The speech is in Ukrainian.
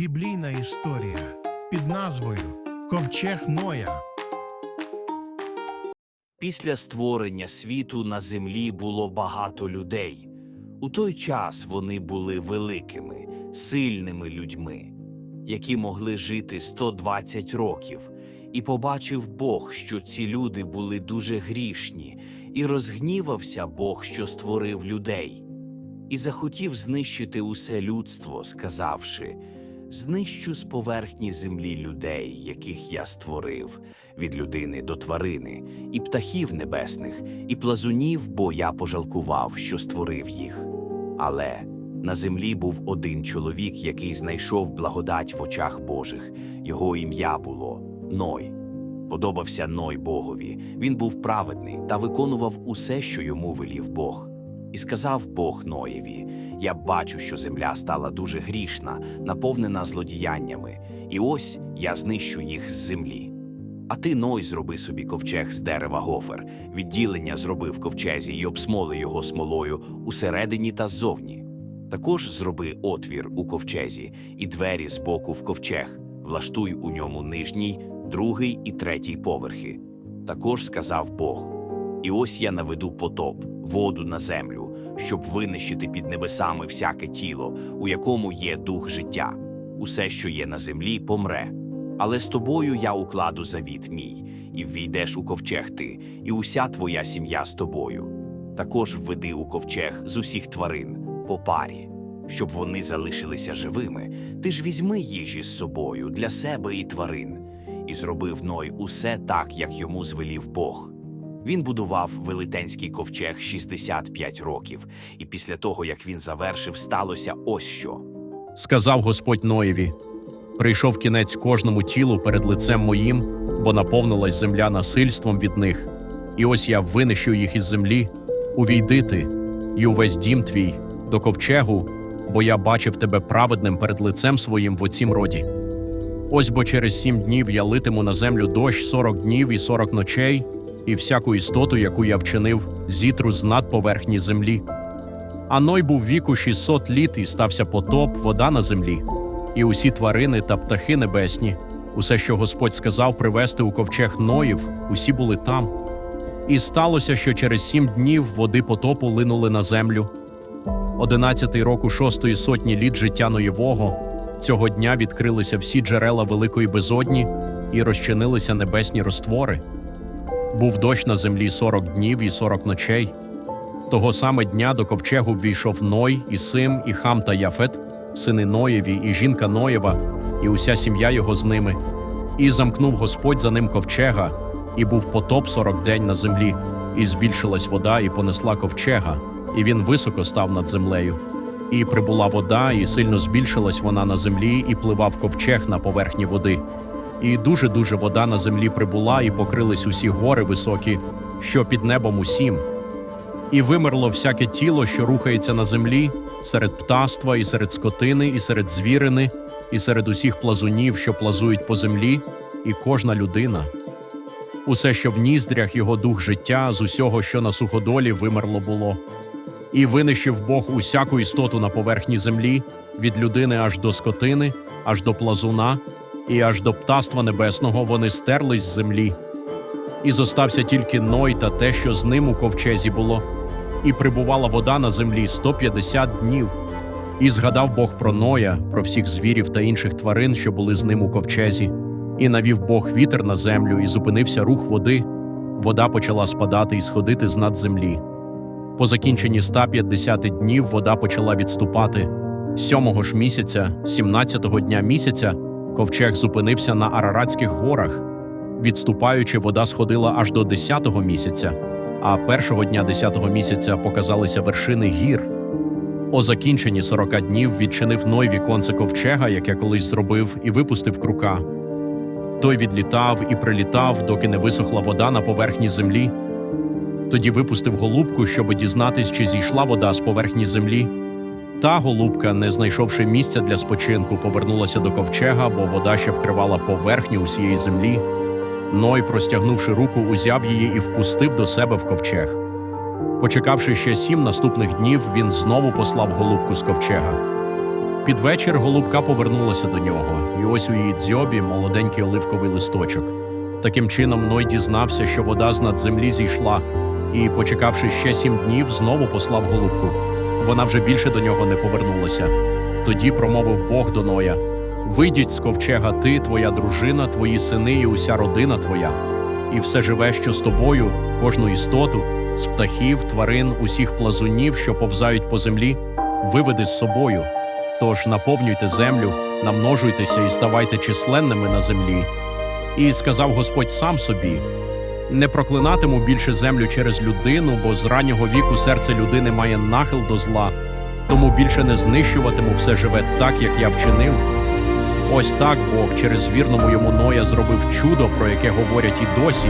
Біблійна історія під назвою Ковчег Ноя. Після створення світу на землі було багато людей. У той час вони були великими, сильними людьми, які могли жити 120 років. І побачив Бог, що ці люди були дуже грішні, і розгнівався Бог, що створив людей, і захотів знищити усе людство, сказавши: Знищу з поверхні землі людей, яких я створив, від людини до тварини, і птахів небесних, і плазунів, бо я пожалкував, що створив їх. Але на землі був один чоловік, який знайшов благодать в очах Божих. Його ім'я було Ной. Подобався Ной Богові. Він був праведний та виконував усе, що йому велів Бог. І сказав Бог Ноєві: Я бачу, що земля стала дуже грішна, наповнена злодіяннями, і ось я знищу їх з землі. А ти, Ной, зроби собі ковчег з дерева гофер, відділення зроби в ковчезі і обсмоли його смолою усередині та ззовні. Також зроби отвір у ковчезі і двері з боку в ковчег, влаштуй у ньому нижній, другий і третій поверхи. Також сказав Бог: І ось я наведу потоп, воду на землю, щоб винищити під небесами всяке тіло, у якому є дух життя. Усе, що є на землі, помре. Але з тобою я укладу завіт мій, і ввійдеш у ковчег ти, і уся твоя сім'я з тобою. Також введи у ковчег з усіх тварин по парі, щоб вони залишилися живими. Ти ж візьми їжі з собою для себе і тварин, і зробив Ной усе так, як йому звелів Бог. Він будував велетенський ковчег 65 років, і після того, як він завершив, сталося ось що. Сказав Господь Ноєві: Прийшов кінець кожному тілу перед лицем моїм, бо наповнилась земля насильством від них. І ось я винищу їх із землі, увійди ти, і увесь дім твій до ковчегу, бо я бачив тебе праведним перед лицем своїм в оцім роді. Ось бо через сім днів я литиму на землю дощ сорок днів і сорок ночей, і всяку істоту, яку я вчинив, зітру з над поверхні землі. А Ной був віку 600 літ, і стався потоп, вода на землі, і усі тварини та птахи небесні, усе, що Господь сказав привести у ковчег Ноїв, усі були там. І сталося, що через сім днів води потопу линули на землю. Одинадцятий року шостої сотні літ життя Ноєвого цього дня відкрилися всі джерела великої безодні і розчинилися небесні роствори. Був дощ на землі сорок днів і сорок ночей. Того саме дня до ковчегу ввійшов Ной, і Сим, і Хам та Яфет, сини Ноєві, і жінка Ноєва, і уся сім'я його з ними. І замкнув Господь за ним ковчега, і був потоп сорок день на землі, і збільшилась вода, і понесла ковчега, і він високо став над землею. І прибула вода, і сильно збільшилась вона на землі, і пливав ковчег на поверхні води. І дуже дуже вода на землі прибула, і покрились усі гори високі, що під небом усім. І вимерло всяке тіло, що рухається на землі, серед птаства, і серед скотини, і серед звірини, і серед усіх плазунів, що плазують по землі, і кожна людина. Усе, що в ніздрях його дух життя, з усього, що на суходолі вимерло було. І винищив Бог усяку істоту на поверхні землі, від людини аж до скотини, аж до плазуна, і аж до птаства небесного вони стерлись з землі. І зостався тільки Ной та те, що з ним у ковчезі було, і прибувала вода на землі 150 днів. І згадав Бог про Ноя, про всіх звірів та інших тварин, що були з ним у ковчезі, і навів Бог вітер на землю, і зупинився рух води. Вода почала спадати і сходити з над землі. По закінченні 150 днів вода почала відступати. Сьомого ж місяця, 17-го дня місяця, ковчег зупинився на Араратських горах. Відступаючи, вода сходила аж до 10-го місяця, а першого дня 10-го місяця показалися вершини гір. О закінченні 40 днів відчинив Ной віконце ковчега, як я колись зробив, і випустив крука. Той відлітав і прилітав, доки не висохла вода на поверхні землі. Тоді випустив голубку, щоб дізнатись, чи зійшла вода з поверхні землі. Та голубка, не знайшовши місця для спочинку, повернулася до ковчега, бо вода ще вкривала поверхню усієї землі. Ной, простягнувши руку, узяв її і впустив до себе в ковчег. Почекавши ще сім наступних днів, він знову послав голубку з ковчега. Під вечір голубка повернулася до нього, і ось у її дзьобі молоденький оливковий листочок. Таким чином Ной дізнався, що вода з над землі зійшла, і, почекавши ще сім днів, знову послав голубку. Вона вже більше до нього не повернулася. Тоді промовив Бог до Ноя: Вийдіть з ковчега ти, твоя дружина, твої сини і уся родина твоя, і все живе, що з тобою, кожну істоту, з птахів, тварин, усіх плазунів, що повзають по землі, виведи з собою. Тож наповнюйте землю, намножуйтеся і ставайте численними на землі. І сказав Господь сам собі: не проклинатиму більше землю через людину, бо з раннього віку серце людини має нахил до зла, тому більше не знищуватиму все живе так, як я вчинив. Ось так Бог через вірному йому Ноя зробив чудо, про яке говорять і досі,